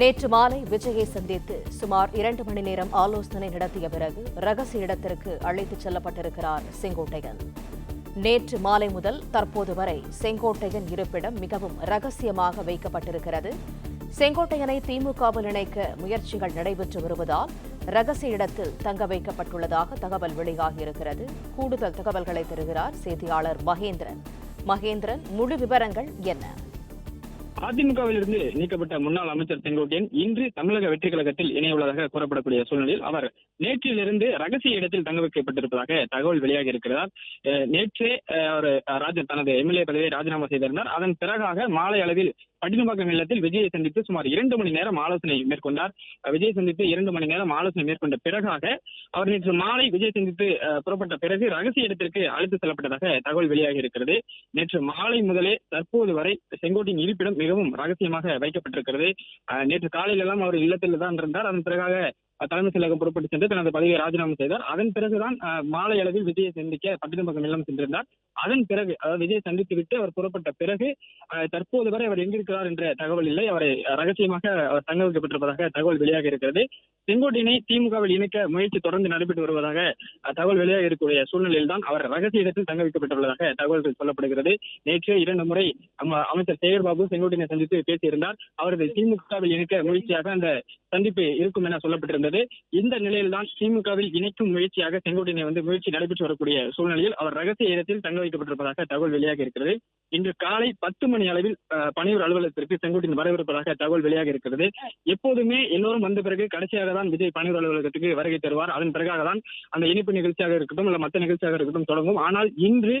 நேற்று மாலை விஜயை சந்தித்து சுமார் இரண்டு மணி நேரம் ஆலோசனை நடத்திய பிறகு ரகசிய இடத்திற்கு அழைத்துச் செல்லப்பட்டிருக்கிறார் செங்கோட்டையன். நேற்று மாலை முதல் தற்போது வரை செங்கோட்டையன் இருப்பிடம் மிகவும் ரகசியமாக வைக்கப்பட்டிருக்கிறது. செங்கோட்டையனை திமுகவில் இணைக்க முயற்சிகள் நடைபெற்று வருவதால் ரகசிய இடத்தில் தங்க வைக்கப்பட்டுள்ளதாக தகவல் வெளியாகியிருக்கிறது. கூடுதல் தகவல்களை தருகிறார் செய்தியாளர் மகேந்திரன். மகேந்திரன் முழு விவரங்கள் என்ன? அதிமுகவில் இருந்து நீக்கப்பட்ட முன்னாள் அமைச்சர் செங்கோட்டையன் இன்று தமிழக வெற்றி கழகத்தில் இணையுள்ளதாக கூறப்படக்கூடிய சூழ்நிலையில் அவர் நேற்றிலிருந்து ரகசிய இடத்தில் தங்க வைக்கப்பட்டிருப்பதாக தகவல் வெளியாகி இருக்கிறார் அஹ் நேற்றே அவர் அஹ், ராஜ தனது எம்எல்ஏ பதவியை ராஜினாமா செய்திருந்தார். அதன் பிறகாக மாலை அளவில் பட்டினப்பாக்கம் இல்லத்தில் விஜயை சந்தித்து சுமார் இரண்டு மணி நேரம் ஆலோசனை மேற்கொண்டார். விஜய் சந்தித்து இரண்டு மணி நேரம் ஆலோசனை மேற்கொண்ட பிறகாக அவர் நேற்று மாலை விஜய் சந்தித்து புறப்பட்ட பிறகு ரகசிய இடத்திற்கு அழைத்து செல்லப்பட்டதாக தகவல் வெளியாகி இருக்கிறது நேற்று மாலை முதலே தற்போது வரை செங்கோட்டையின் இருப்பிடம் மிகவும் ரகசியமாக வைக்கப்பட்டிருக்கிறது. அஹ், நேற்று காலையில எல்லாம் அவர் இல்லத்தில் தான் இருந்தார். அதன் பிறகாக தலைமை செயலகம் புறப்பட்டு சென்று தனது பதவியை ராஜினாமா செய்தார். அதன் பிறகுதான் மாலை அளவில் விஜயை சந்திக்க பட்டினம்பக்கம் இல்லம் சென்றிருந்தார். அதன் பிறகு அதாவது விஜயை சந்தித்து விட்டு அவர் புறப்பட்ட பிறகு தற்போது வரை அவர் எங்கிருக்கிறார் என்ற தகவல் இல்லை. அவரை ரகசியமாக அவர் தங்க வைக்கப்பட்டிருப்பதாக தகவல் வெளியாக இருக்கிறது. செங்கோட்டையினை திமுகவில் இணைக்க முயற்சி தொடர்ந்து நடைபெற்று வருவதாக தகவல் வெளியாக இருக்கக்கூடிய சூழ்நிலையில் தான் அவர் ரகசிய இடத்தில் தங்க வைக்கப்பட்டுள்ளதாக தகவல்கள் சொல்லப்படுகிறது. நேற்று இரண்டு முறை அமைச்சர் சேகர் பாபு செங்கோட்டையனை சந்தித்து பேசியிருந்தார். அவரது திமுகவில் இணைக்க முயற்சியாக அந்த சந்திப்பு இருக்கும் என சொல்லப்பட்டிருந்தது. இந்த நிலையில்தான் திமுகவில் இணைக்கும் முயற்சியாக செங்கோட்டையனை வந்து முயற்சி நடைபெற்று வரக்கூடிய சூழ்நிலையில் அவர் ரகசிய இடத்தில் தங்க வைக்கப்பட்டிருப்பதாக தகவல் வெளியாக இருக்கிறது. இன்று காலை பத்து மணி அளவில் பணியூர் அலுவலகத்திற்கு செங்கோட்டையன் வரவிருப்பதாக தகவல் வெளியாக இருக்கிறது. எப்போதுமே எல்லோரும் வந்த பிறகு கடைசியாக தான் விஜய் பணியூர் அலுவலகத்துக்கு வருகை தருவார். அதன் பிறகாக தான் அந்த இனிப்பு நிகழ்ச்சியாக இருக்கட்டும் இல்ல மற்ற நிகழ்ச்சியாக இருக்கட்டும் தொடங்கும். ஆனால் இன்று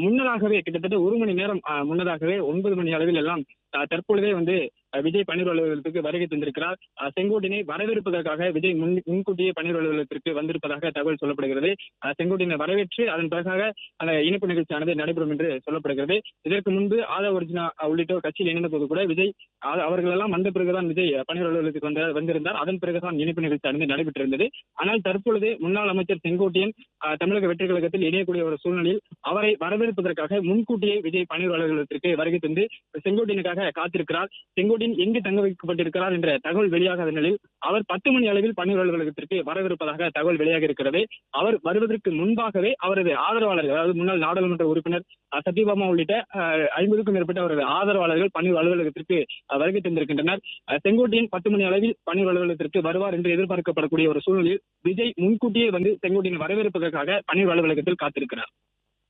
முன்னதாகவே கிட்டத்தட்ட ஒரு மணி நேரம் முன்னதாகவே ஒன்பது மணி அளவில் எல்லாம் அஹ், தற்பொழுதே வந்து விஜய் பன்னீர் அலுவலகத்துக்கு வருகை தந்திருக்கிறார். செங்கோட்டினை வரவேற்பதற்காக விஜய் முன் முன்கூட்டியே பன்னீர் அலுவலகத்திற்கு வந்திருப்பதாக தகவல் சொல்லப்படுகிறது. செங்கோட்டினை வரவேற்று அதன் பிறகாக அந்த இணைப்பு நிகழ்ச்சியானது நடைபெறும் என்று சொல்லப்படுகிறது. இதற்கு முன்பு ஆதா ஒரிஜினா உள்ளிட்டோர் கட்சியில் இணைந்த போது கூட விஜய் அ- அவர்களெல்லாம் வந்த பிறகுதான் விஜய் பன்னீர் அலுவலகத்துக்கு வந்த வந்திருந்தார். அதன் பிறகுதான் இணைப்பு நிகழ்ச்சியானது நடைபெற்றிருந்தது. ஆனால் தற்பொழுது முன்னாள் அமைச்சர் செங்கோட்டையன் தமிழக வெற்றி கழகத்தில் இணையக்கூடிய ஒரு சூழ்நிலையில் அவரை வரவேற்பதற்காக முன்கூட்டியே விஜய் பன்னீர் அலுவலகத்திற்கு வருகை தந்து செங்கோட்டையனுக்காக காத்திருக்கிறார். செங்கோட்டையன் எங்கு தங்க வைக்கப்பட்டிருக்கிறார் என்ற தகவல் வெளியாகாத நிலையில் அவர் பத்து மணி அளவில் பன்னீர் அலுவலகத்திற்கு வரவிருப்பதாக தகவல் வெளியாக இருக்கிறது. அவர் வருவதற்கு முன்பாகவே அவரது ஆதரவாளர்கள் அதாவது முன்னாள் நாடாளுமன்ற உறுப்பினர் சத்யபாமா உள்ளிட்ட ஐம்பதுக்கும் மேற்பட்ட அவரது ஆதரவாளர்கள் பன்னீர் அலுவலகத்திற்கு வருகை தந்திருக்கின்றனர். செங்கோட்டையின் பத்து மணி அளவில் பன்னீர் அலுவலகத்திற்கு வருவார் என்று எதிர்பார்க்கப்படக்கூடிய ஒரு சூழ்நிலையில் விஜய் முன்கூட்டியே வந்து செங்கோட்டையின் வரவேற்பதற்காக பன்னீர் அலுவலகத்தில் காத்திருக்கிறார்.